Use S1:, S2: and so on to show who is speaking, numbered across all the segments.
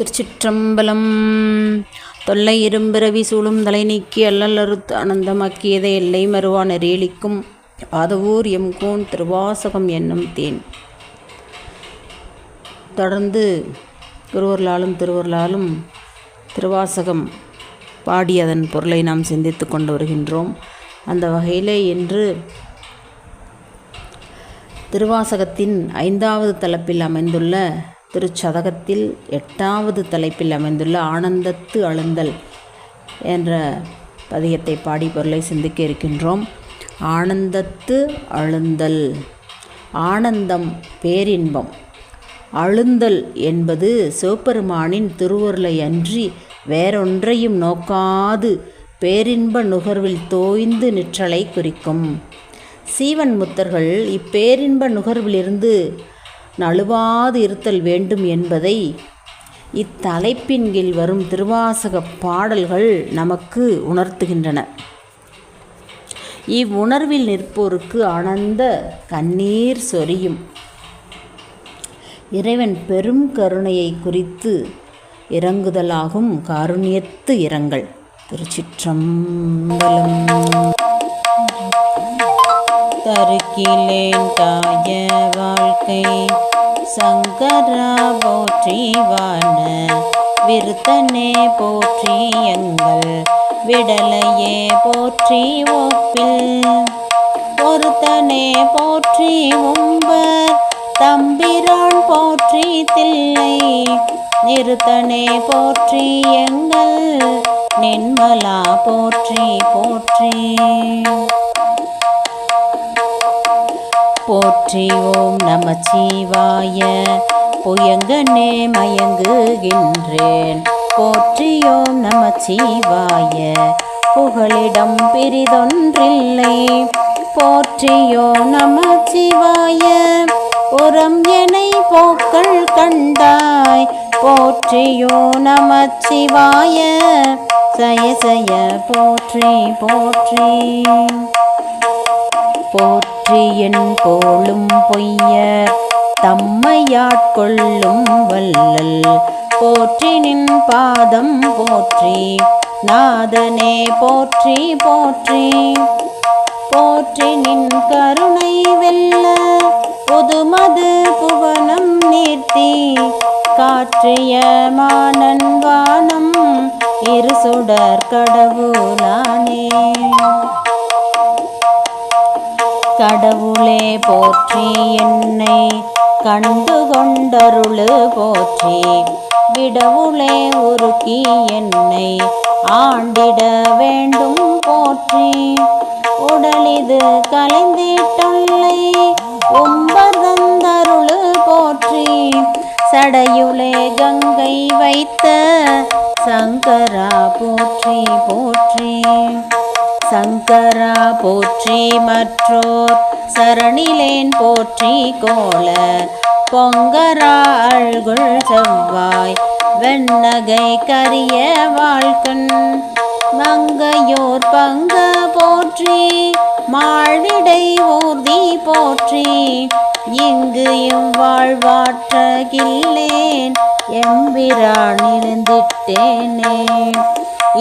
S1: திருச்சிற்றம்பலம். தொல்லை இரும்பிறவி சூழும் தலை நீக்கி அல்லலறுத்து அனந்தமாக்கியதை எல்லை மறுவான ரேலிக்கும் பாதவூர் எம்கோன் திருவாசகம் என்னும் தேன். தொடர்ந்து குருவர்களாலும் திருவர்களாலும் திருவாசகம் பாடி அதன் பொருளை நாம் சிந்தித்து கொண்டு வருகின்றோம். அந்த வகையிலே இன்று திருவாசகத்தின் ஐந்தாவது தலைப்பில் அமைந்துள்ள திருச்சதகத்தில் எட்டாவது தலைப்பில் அமைந்துள்ள ஆனந்தத்து அழுந்தல் என்ற பதியத்தை பாடி பொருளை சிந்திக்க இருக்கின்றோம். ஆனந்தத்து அழுந்தல். ஆனந்தம் பேரின்பம். அழுந்தல் என்பது சிவபெருமானின் திருவருளை அன்றி வேறொன்றையும் நோக்காது பேரின்ப நுகர்வில் தோய்ந்து நிற்றலை குறிக்கும். சீவன் முத்தர்கள் இப்பேரின்ப நுகர்விலிருந்து நழுவாது இருத்தல் வேண்டும் என்பதை இத்தலைப்பின் கீழ் வரும் திருவாசக பாடல்கள் நமக்கு உணர்த்துகின்றன. இவ்வுணர்வில் நிற்போருக்கு ஆனந்த கண்ணீர் சொரியும். இறைவன் பெரும் கருணையை குறித்து இறங்குதலாகும் காருண்யத்து இரங்கல். திருச்சிற்றம்பலம். தருக்கிலேன் தாய வாழ்க்கை. சங்கரா போற்றி வான விருத்தனே போற்றி எங்கள் விடலையே போற்றி ஒப்பில். ஒருத்தனே போற்றி உம்பர் தம்பிரான் போற்றி தில்லை. நிறுத்தனே போற்றி எங்கள் நின்மலா போற்றி போற்றி. போற்றி ஓம் நமச்சிவாய புயங்கனே மயங்குகின்றேன். போற்றியோம் ஓம் நமச்சிவாய புகழிடம் பிரிதொன்றில்லை. போற்றியோ நமச்சிவாய உரம் எனை போக்கள் கண்டாய். போற்றியோ நமச்சிவாய சய சய போற்றி போற்றி. போற்றி என் போலும் பொய்ய. தம்மையாட்கொள்ளும் வல்லல் போற்றி நின் பாதம் போற்றி. நாதனே போற்றி போற்றி. போற்றி நின் கருணை வெல்ல. புதுமது புவனம் நீர்த்தி காற்றிய மானன் வானம் இரு சுடர் கடவுளானே. கடவுளே போற்றி என்னை கண்டு கொண்டருளு போற்றி. விடவுளே உருக்கி என்னை ஆண்டிட வேண்டும் போற்றி. உடலிது கலைந்திட்டொல்லை உம்பர்தந்தருளு போற்றி. சடையுளே கங்கை வைத்த சங்கரா போற்றி போற்றி. சங்கரா போற்றி மற்றோர் சரணிலேன் போற்றி கோல பொங்கரா அழ்குள் செவ்வாய் வெண்ணகை கரிய வாழ்க்கண். மங்கையோர் பங்க போற்றி மாழிடை ஊர்தி போற்றி. இங்கு இவ்வாழ்வாற்றகில்லேன் எம்பிரான் இருந்திட்டேனே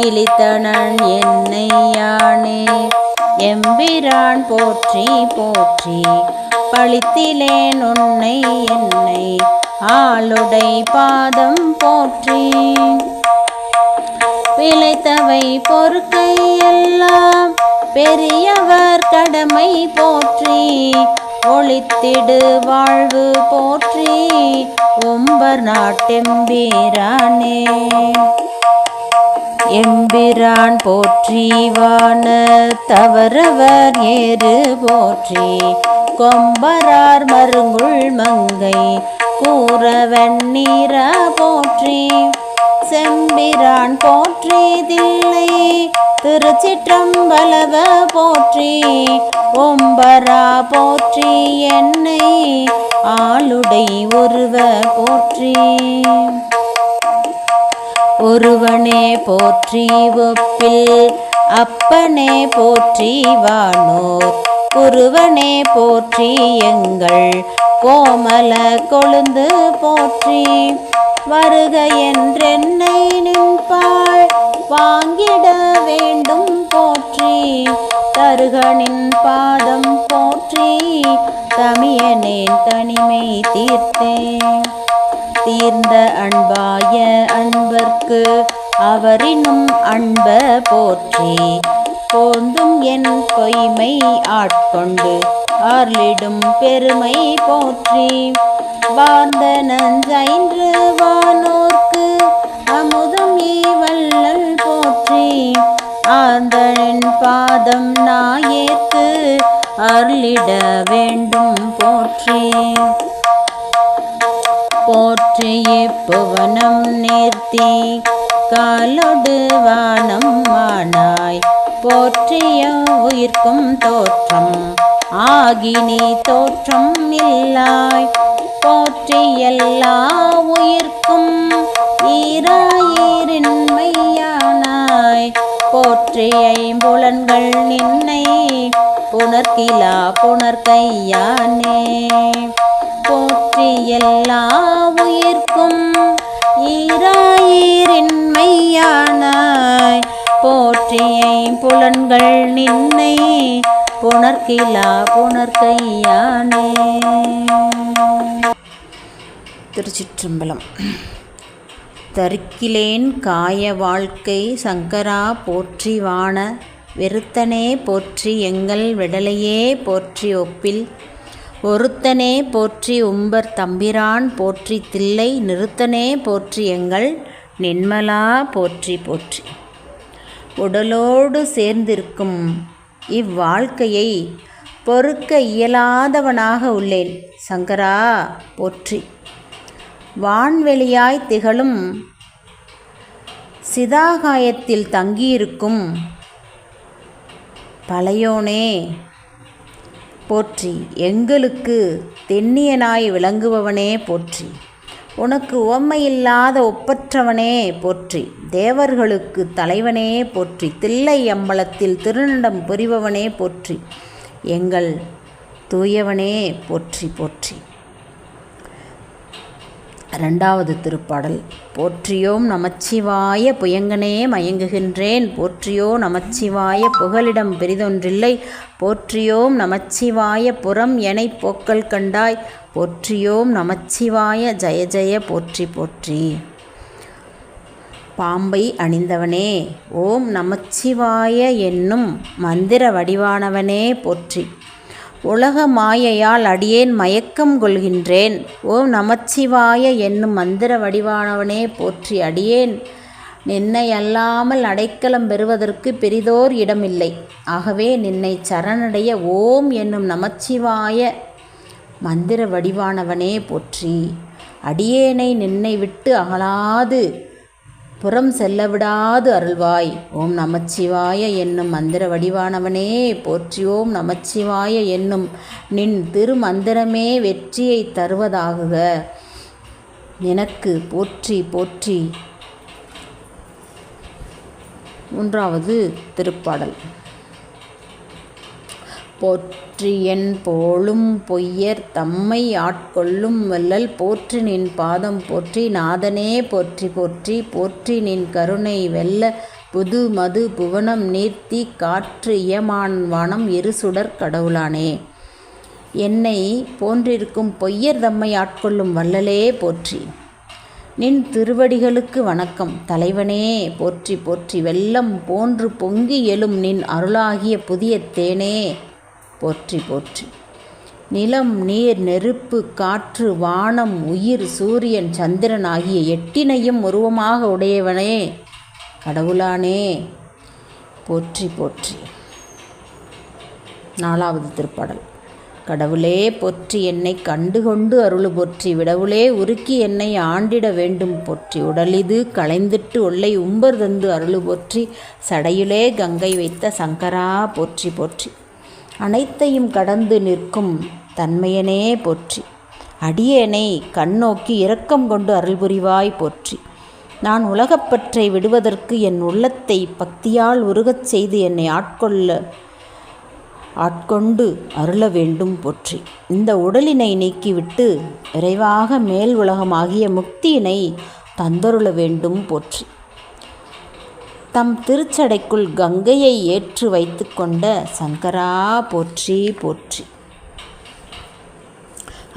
S1: இழித்தனன் என்னை யானே எம்பிரான் போற்றி போற்றி. பழித்திலேன் உன்னை என்னை ஆளுடை பாதம் போற்றி. பிழைத்தவை பொறுக்கை எல்லாம் பெரியவர் கடமை போற்றி ஒளித்திடு வாழ்வு போற்றி ஒம்பர் நாட்டெம்பீரானே. எம்பிரான் போற்றிவான தவறவர் ஏறு போற்றி கொம்பரார் மருங்குள் மங்கை கூறவன் வெண்ணீர போற்றி. செம்பிரான் போற்றிதில்லை. திருச்சிற்றம்பலவ போற்றி ஒம்பரா போற்றி என்னை ஆளுடை ஒருவ போற்றி. ஒருவனே போற்றி ஒப்பில் அப்பனே போற்றி வானோர் குருவனே போற்றி எங்கள். கோமல கொழுந்து போற்றி வருக என்றென்னை நின்பாள் வாங்கிட வேண்டும் போற்றி. தருகனின் பாதம் போற்றி தமியனேன் தனிமை தீர்த்தேன். தீர்ந்த அன்பாய அன்பர்க்கு அவரினும் அன்ப போற்றி. போந்தும் என் பொய்மை ஆட்கொண்டு ஆர்லிடும் பெருமை போற்றி. வார்ந்த நஞ்சைன்று வானோர்க்கு அமுதம் ஈவல்லல் போற்றி. ஆந்தனின் பாதம் நாயேற்கு அருளிட வேண்டும் போற்றி. போற்றி புவனம் நேர்த்தி. காலொடு வானம் வானாய் போற்றிய உயிர்க்கும் தோற்றம். ஆகினி தோற்றம் இல்லாய். போற்றி எல்லா உயிர்க்கும் ஈராயிரின்மையானாய். போற்றி ஐம்புலன்கள் நின்னை. புனர்கிலா புனர்கையானே போற்றி எல்லா உயிர்க்கும் ஈராயிரின்மையானாய் போற்றியை புலன்கள் நின்னை புணர்கிலா புணர்கையானே. திருச்சிற்றம்பலம். தருக்கிலேன் காய வாழ்க்கை சங்கரா போற்றிவான வெறுத்தனே போற்றி எங்கள் விடலையே போற்றி ஒப்பில் ஒருத்தனே போற்றி உம்பர் தம்பிரான் போற்றி தில்லை நிறுத்தனே போற்றி எங்கள் நின்மலா போற்றி போற்றி. உடலோடு சேர்ந்திருக்கும் இவ்வாழ்க்கையை பொறுக்க இயலாதவனாக உள்ளேன். சங்கரா போற்றி. வான்வெளியாய் திகழும் சிதாகாயத்தில் தங்கியிருக்கும் பழையோனே போற்றி. எங்களுக்கு தென்னியனாய் விளங்குபவனே போற்றி. உனக்கு உவமையில்லாத ஒப்பற்றவனே போற்றி. தேவர்களுக்கு தலைவனே போற்றி. தில்லை அம்பலத்தில் திருநடம் புரிபவனே போற்றி. எங்கள் தூயவனே போற்றி போற்றி. ரெண்டாவது திருப்பாடல். போற்றியோம் நமச்சிவாய புயங்கனே மயங்குகின்றேன். போற்றியோ நமச்சிவாய புகலிடம் பெரிதொன்றில்லை. போற்றியோம் நமச்சிவாய புறம் எனை போக்கல் கண்டாய். போற்றியோம் நமச்சிவாய ஜெய ஜெய போற்றி போற்றி. பாம்பை அணிந்தவனே ஓம் நமச்சிவாய என்னும் மந்திர வடிவானவனே போற்றி. உலக மாயையால் அடியேன் மயக்கம் கொள்கின்றேன். ஓம் நமச்சிவாய என்னும் மந்திர வடிவானவனே போற்றி அடியேன். நின்னை அல்லாமல் அடைக்கலம் பெறுவதற்கு பெரிதோர் இடமில்லை. ஆகவே நின்னை சரணடைய ஓம் என்னும் நமச்சிவாய மந்திர வடிவானவனே போற்றி. அடியேனை நின்னை விட்டு அகலாது. புறம் செல்ல விடாது அருள்வாய். ஓம் நமச்சிவாய என்னும் மந்திர வடிவானவனே போற்றி ஓம் நமச்சிவாய என்னும் நின் திருமந்திரமே வெற்றியை தருவதாகுக. எனக்கு போற்றி போற்றி. மூன்றாவது திருப்பாடல். போற்றியன் போலும் பொய்யர் தம்மை ஆட்கொள்ளும் வல்லல் போற்றி நின் பாதம் போற்றி நாதனே போற்றி போற்றி போற்றி நின் கருணை வெல்ல புது மது புவனம் நீர்த்தி காற்று இயமான் வானம் இருசுடர் கடவுளானே. என்னை போன்றிருக்கும் பொய்யர் தம்மை ஆட்கொள்ளும் வல்லலே போற்றி. நின் திருவடிகளுக்கு வணக்கம். தலைவனே போற்றி போற்றி வெள்ளம் போன்று பொங்கி எழும் நின் அருளாகிய புதிய தேனே. போற்றி போற்றி. நிலம் நீர் நெருப்பு காற்று வானம் உயிர் சூரியன் சந்திரன் ஆகிய எட்டினையும் உருவமாக உடையவனே. கடவுளானே. போற்றி போற்றி. நாலாவது திருப்பாடல். கடவுளே போற்றி என்னை கண்டுகொண்டு அருள் போற்றி விடவுளே உருக்கி என்னை ஆண்டிட வேண்டும். போற்றி உடலிது களைந்திட்டு ஒல்லை உம்பர் தந்து அருள் போற்றி சடையிலே கங்கை வைத்த சங்கரா போற்றி போற்றி. அனைத்தையும் கடந்து நிற்கும் தன்மையனே போற்றி. அடியேனை கண்ணோக்கி இரக்கம் கொண்டு அருள் புரிவாய் போற்றி. நான் உலகப்பற்றை விடுவதற்கு என் உள்ளத்தை பக்தியால் உருகச் செய்து என்னை ஆட்கொள்ள ஆட்கொண்டு அருள வேண்டும் போற்றி. இந்த உடலினை நீக்கிவிட்டு விரைவாக மேல் உலகமாகிய முக்தியினை தந்தருள வேண்டும் போற்றி. தம் திருச்சடைக்குள் கங்கையை ஏற்று வைத்து கொண்ட சங்கரா போற்றி போற்றி.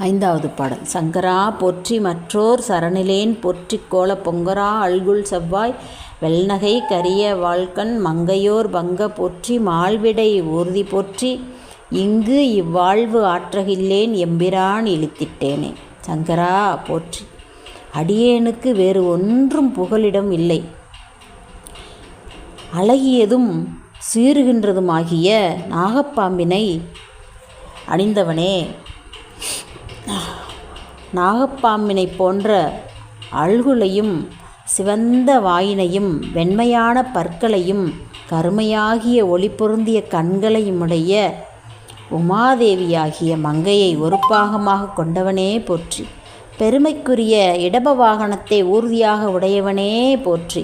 S1: ஐந்தாவது பாடல். சங்கரா போற்றி மற்றோர் சரணிலேன் போற்றி கோல பொங்கரா அல்குல் செவ்வாய் வெள்நகை கரிய வாழ்கண் மங்கையோர் பங்க போற்றி மால்விடை ஊர்தி போற்றி இங்கு இவ்வாழ்வு ஆற்றகில்லேன் எம்பிரான் இழுத்திட்டேனே. சங்கரா போற்றி. அடியேனுக்கு வேறு ஒன்றும் புகலிடம் இல்லை. அழகியதும் சீறுகின்றதுமாகிய நாகப்பாம்பினை அணிந்தவனே. நாகப்பாம்பினை போன்ற அழுகுலையும் சிவந்த வாயினையும் வெண்மையான பற்களையும் கருமையாகிய ஒளி பொருந்திய கண்களையுமுடைய உமாதேவியாகிய மங்கையை ஒரு பாகமாக கொண்டவனே போற்றி. பெருமைக்குரிய இடப வாகனத்தை ஊர்தியாக உடையவனே போற்றி.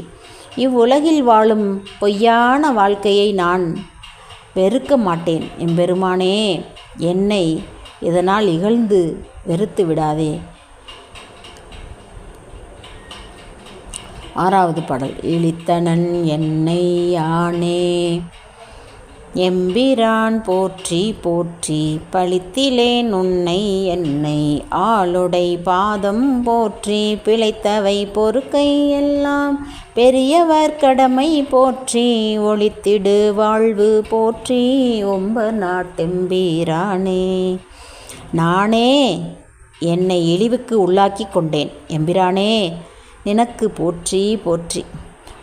S1: இவ்வுலகில் வாழும் பொய்யான வாழ்க்கையை நான் வெறுக்க மாட்டேன் எம்பெருமானே என்னை இதனால் இகழ்ந்து வெறுத்து விடாதே. ஆறாவது பாடல். இழித்தனன் என்னை யானே எம்பிரான் போற்றி போற்றி பழித்திலேன் உன்னை என்னை ஆளுடை பாதம் போற்றி பிழைத்தவை பொறுக்கை எல்லாம் பெரியவர் கடமை போற்றி ஒளித்திடு வாழ்வு போற்றி ஒம்ப நாட்டெம்பீரானே நானே என்னை இழிவுக்கு உள்ளாக்கி கொண்டேன் எம்பிரானே நினக்கு போற்றி போற்றி.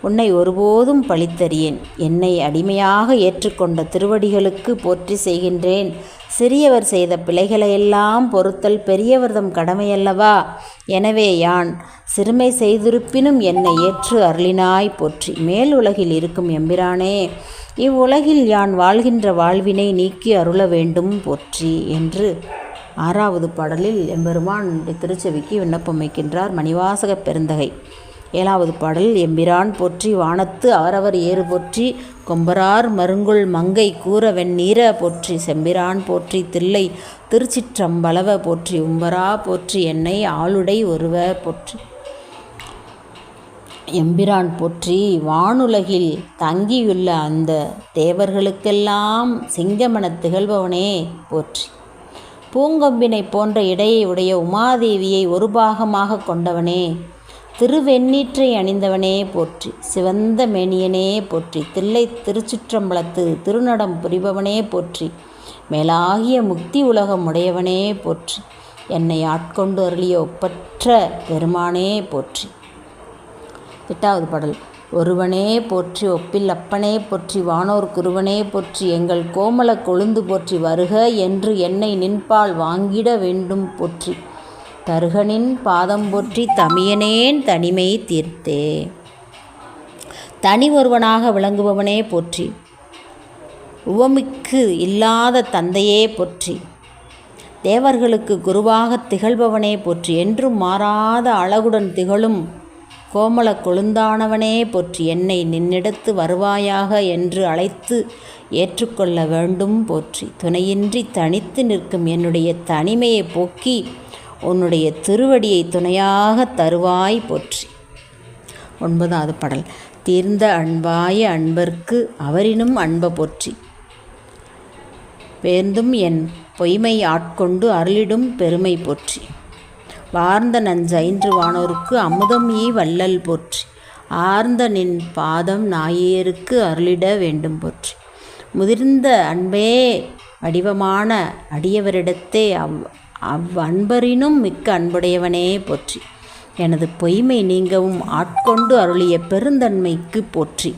S1: உன்னை ஒருபோதும் பழித்தறியேன். என்னை அடிமையாக ஏற்றுக்கொண்ட திருவடிகளுக்கு போற்றி செய்கின்றேன். சிறியவர் செய்த பிழைகளையெல்லாம் பொறுத்தல் பெரியவர்தம் கடமையல்லவா? எனவே யான் சிறுமை செய்திருப்பினும் என்னை ஏற்று அருளினாய் போற்றி மேல் உலகில் இருக்கும் எம்பிரானே இவ்வுலகில் யான் வாழ்கின்ற வாழ்வினை நீக்கி அருள வேண்டும் போற்றி என்று ஆறாவது பாடலில் எம்பெருமான் திருச்செவிக்கு விண்ணப்பம் வைக்கின்றார் மணிவாசக பெருந்தகை. ஏழாவது பாடல் எம்பிரான் போற்றி வானத்து அவரவர் ஏறு போற்றி கொம்பரார் மருங்குள் மங்கை கூற வெண்ணீர போற்றி செம்பிரான் போற்றி தில்லை திருச்சிற்றம்பலவ போற்றி உம்பரா போற்றி என்னை ஆளுடை ஒருவ போற்றி. எம்பிரான் போற்றி வானுலகில் தங்கியுள்ள அந்த தேவர்களுக்கெல்லாம் சிங்கமனத் திகழ்பவனே போற்றி. பூங்கொம்பினை போன்ற இடையை உடைய உமாதேவியை ஒரு பாகமாக கொண்டவனே திருவெண்ணீற்றை அணிந்தவனே போற்றி சிவந்த மேனியனே போற்றி தில்லை திருச்சிற்றம்பலத்து திருநடம் புரிபவனே போற்றி மேலாகிய முக்தி உலகம் உடையவனே போற்றி என்னை ஆட்கொண்டு அருளிய ஒப்பற்ற பெருமானே போற்றி. எட்டாவது பாடல் ஒருவனே போற்றி ஒப்பில் அப்பனே போற்றி வானோர் குருவனே போற்றி எங்கள் கோமல கொழுந்து போற்றி வருக என்று என்னை நின்பால் வாங்கிட வேண்டும் போற்றி. தருகனின் பாதம் போற்றி தமியனேன் தனிமை தீர்த்தே. தனி ஒருவனாக விளங்குபவனே போற்றி. உவமிக்கு இல்லாத தந்தையே போற்றி. தேவர்களுக்கு குருவாக திகழ்பவனே போற்றி. என்றும் மாறாத அழகுடன் திகழும் கோமல கொழுந்தானவனே போற்றி. என்னை நின்னிடத்து வருவாயாக என்று அழைத்து ஏற்றுக்கொள்ள வேண்டும் போற்றி. துணையின்றி தனித்து நிற்கும் என்னுடைய தனிமையை போக்கி உன்னுடைய திருவடியை துணையாக தருவாய் போற்றி. ஒன்பதாவது பாடல். தீர்ந்த அன்பாய அன்பர்க்கு அவரினும் அன்ப போற்றி. பேர்ந்தும் என் பொய்மை ஆட்கொண்டு அருளிடும் பெருமை போற்றி. வார்ந்த நஞ்சைன்று வானோருக்கு அமுதம் ஈ வள்ளல் போற்றி. ஆர்ந்த நின் பாதம் நாயேருக்கு அருளிட வேண்டும் போற்றி. முதிர்ந்த அன்பே வடிவமான அடியவரிடத்தே அவ் அவ் அன்பரினும் மிக்க அன்புடையவனே போற்றி. எனது பொய்மை நீங்கவும் ஆட்கொண்டு அருளிய பெருந்தன்மைக்கு போற்றி.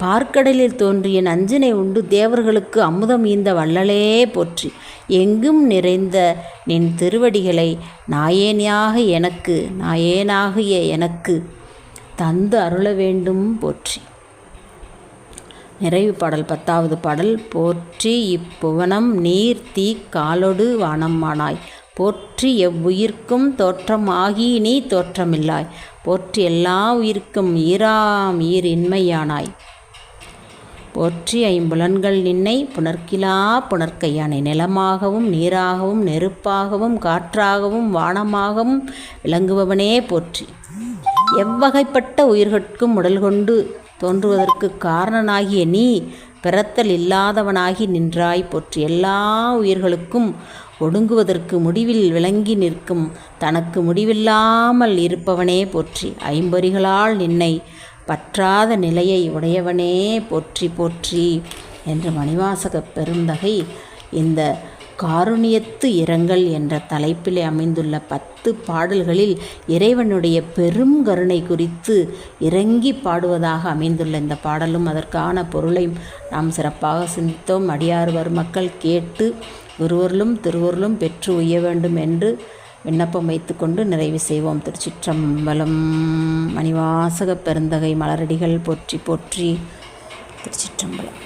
S1: பார்க்கடலில் தோன்றிய நஞ்சினை உண்டு தேவர்களுக்கு அமுதம் ஈந்த வள்ளலே போற்றி. எங்கும் நிறைந்த நின் திருவடிகளை நாயேனியாக எனக்கு நாயேனாகிய எனக்கு தந்து அருள வேண்டும் போற்றி. நிறைவு பாடல் பத்தாவது பாடல் போற்றி இப்புவனம் நீர் தீ காலொடு வானம்மானாய். போற்றி எவ்வுயிர்க்கும் தோற்றம் ஆகி நீ தோற்றமில்லாய். போற்றி எல்லா உயிர்க்கும் ஈராம் ஈர் இன்மையானாய் போற்றி ஐம்புலன்கள் நின்னை புணர்க்கிலா புணர்க்கையானை. நிலமாகவும் நீராகவும் நெருப்பாகவும் காற்றாகவும் வானமாகவும் விளங்குபவனே போற்றி. எவ்வகைப்பட்ட உயிர்கட்கும் உடல் கொண்டு தோன்றுவதற்கு காரணனாகிய நீ பிறத்தல் இல்லாதவனாகி நின்றாய் போற்றி எல்லா உயிர்களுக்கும் ஒடுங்குவதற்கு முடிவில் விளங்கி நிற்கும். தனக்கு முடிவில்லாமல் இருப்பவனே போற்றி. ஐம்பொறிகளால் நின்னை பற்றாத நிலையை உடையவனே போற்றி போற்றி என்று மணிவாசக பெருந்தகை இந்த காருணியத்து இரங்கல் என்ற தலைப்பிலே அமைந்துள்ள பத்து பாடல்களில் இறைவனுடைய பெரும் கருணை குறித்து இறங்கி பாடுவதாக அமைந்துள்ள இந்த பாடலும் அதற்கான பொருளை நாம் சிறப்பாக சிந்தித்தோம். அடியார் மக்கள் கேட்டு ஒருவருளும் திருவருளும் பெற்று உய்ய வேண்டும் என்று விண்ணப்பம் வைத்துக்கொண்டு நிறைவு செய்வோம். திருச்சிற்றம்பலம் மணிவாசக பெருந்தகை மலரடிகள் போற்றி போற்றி திருச்சிற்றம்பலம்.